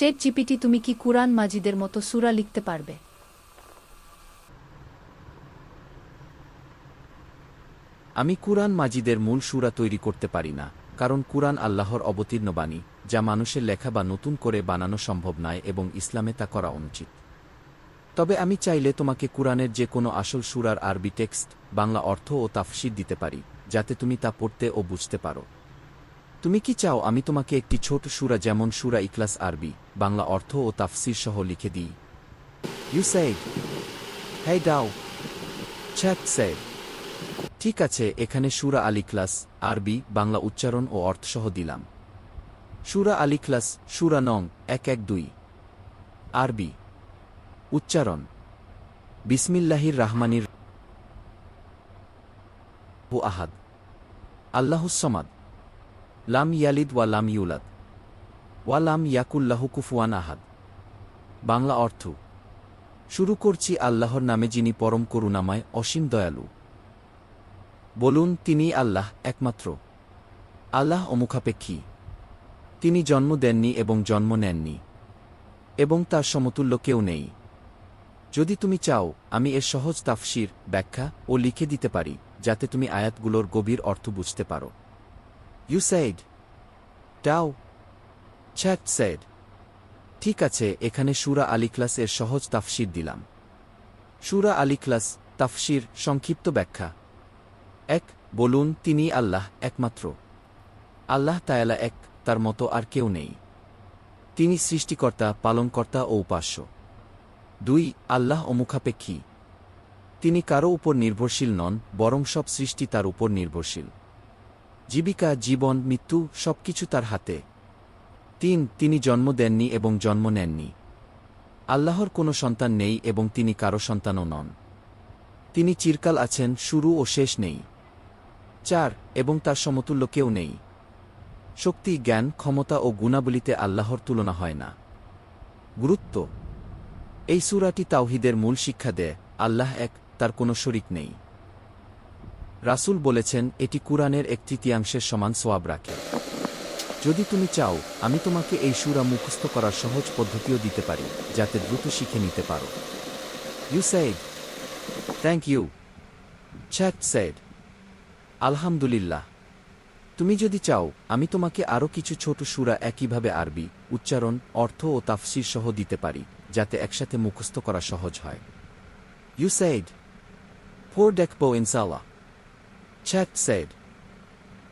চেট জিপিটি তুমি কি কুরআন মাজিদের মতো সুরা লিখতে পারবে? আমি কুরআন মাজিদের মূল সুরা তৈরি করতে পারি না, কারণ কুরআন আল্লাহর অবতীর্ণ বাণী, যা মানুষের লেখা বা নতুন করে বানানো সম্ভব নয় এবং ইসলামে তা করা অনুচিত। তবে আমি চাইলে তোমাকে কুরআনের যে কোনো আসল সুরার আরবি টেক্সট, বাংলা অর্থ ও তাফসির দিতে পারি, যাতে তুমি তা পড়তে ও বুঝতে পারো। তুমি কি চাও আমি তোমাকে একটি ছোট সুরা যেমন সুরা ইকলাস আরবি, বাংলা অর্থ ও তাফসির সহ লিখে দিই? ইউ সাইড হ্যাই ডাও ছ্যাক ঠিক আছে, এখানে সুরা আলী ক্লাস আরবি, বাংলা উচ্চারণ ও অর্থসহ দিলাম। সুরা আলী ক্লাস সুরা নং এক এক দুই। আরবি, উচ্চারণ, বিসমিল্লাহির রাহমানির আহাদ। আল্লাহুসমাদ লাম ইয়ালিদ ওয়া লাম ইউলাদ। ওয়া লাম ইয়াকুল্লাহু কুফুয়ান আহাদ। বাংলা অর্থ, শুরু করছি আল্লাহর নামে যিনি পরম করুণাময়, অসীম দয়ালু। বলুন, তিনি আল্লাহ একমাত্র। আল্লাহ অমুখাপেক্ষী। তিনি জন্ম দেননি এবং জন্ম নেননি। এবং তার সমতুল্য কেউ নেই। যদি তুমি চাও, আমি এর সহজ তাফসির, ব্যাখ্যা ও লিখে দিতে পারি, যাতে তুমি আয়াতগুলোর গভীর অর্থ বুঝতে পারো। ইউ সাইড টাও ছ্যাট সাইড ঠিক আছে, এখানে সুরা আলী ক্লাস এর সহজ তাফসির দিলাম। সুরা আলী ক্লাস তাফসির সংক্ষিপ্ত ব্যাখ্যা। এক, বলুন, তিনি আল্লাহ, একমাত্র। আল্লাহ তায়ালা এক, তার মতো আর কেউ নেই। তিনি সৃষ্টিকর্তা, পালনকর্তা ও উপাস্য। দুই, আল্লাহ অমুখাপেক্ষী। তিনি কারও উপর নির্ভরশীল নন, বরং সব সৃষ্টি তার উপর নির্ভরশীল। জীবিকা, জীবন, মৃত্যু সবকিছু তার হাতে। তিন, তিনি জন্ম দেননি এবং জন্ম নেননি। আল্লাহর কোনো সন্তান নেই এবং তিনি কারও সন্তানও নন। তিনি চিরকাল আছেন, শুরু ও শেষ নেই। চার, এবং তার সমতুল্য কেউ নেই। শক্তি, জ্ঞান, ক্ষমতা ও গুণাবলিতে আল্লাহর তুলনা হয় না। গুরুত্ব। এই সুরাটি তাওহিদের মূল শিক্ষা দেয়, আল্লাহ এক, তার কোনো শরিক নেই। রাসূল বলেছেন, এটি কুরআনের এক তৃতীয়াংশের সমান সোয়াব রাখে। যদি তুমি চাও, আমি তোমাকে এই সুরা মুখস্থ করার সহজ পদ্ধতিও দিতে পারি, যাতে দ্রুত শিখে নিতে পারো। You side. Thank you. Chat side. আলহামদুলিল্লাহ। তুমি যদি চাও, আমি তোমাকে আরও কিছু ছোট সুরা একইভাবে আরবি, উচ্চারণ, অর্থ ও তাফসির সহ দিতে পারি, যাতে একসাথে মুখস্থ করা সহজ হয়। You side. ফোর দেখব ইনশাল্লাহ ছ্যাট সাইড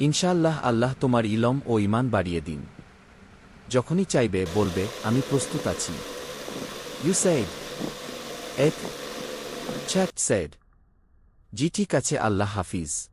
ইনশাল্লাহ আল্লাহ তোমার ইলম ও ইমান বাড়িয়ে দিন। যখনই চাইবে, বলবে, আমি প্রস্তুত আছি। ইউ সাইড এক চ্যাট সাইড জি, ঠিক আছে, আল্লাহ হাফিজ।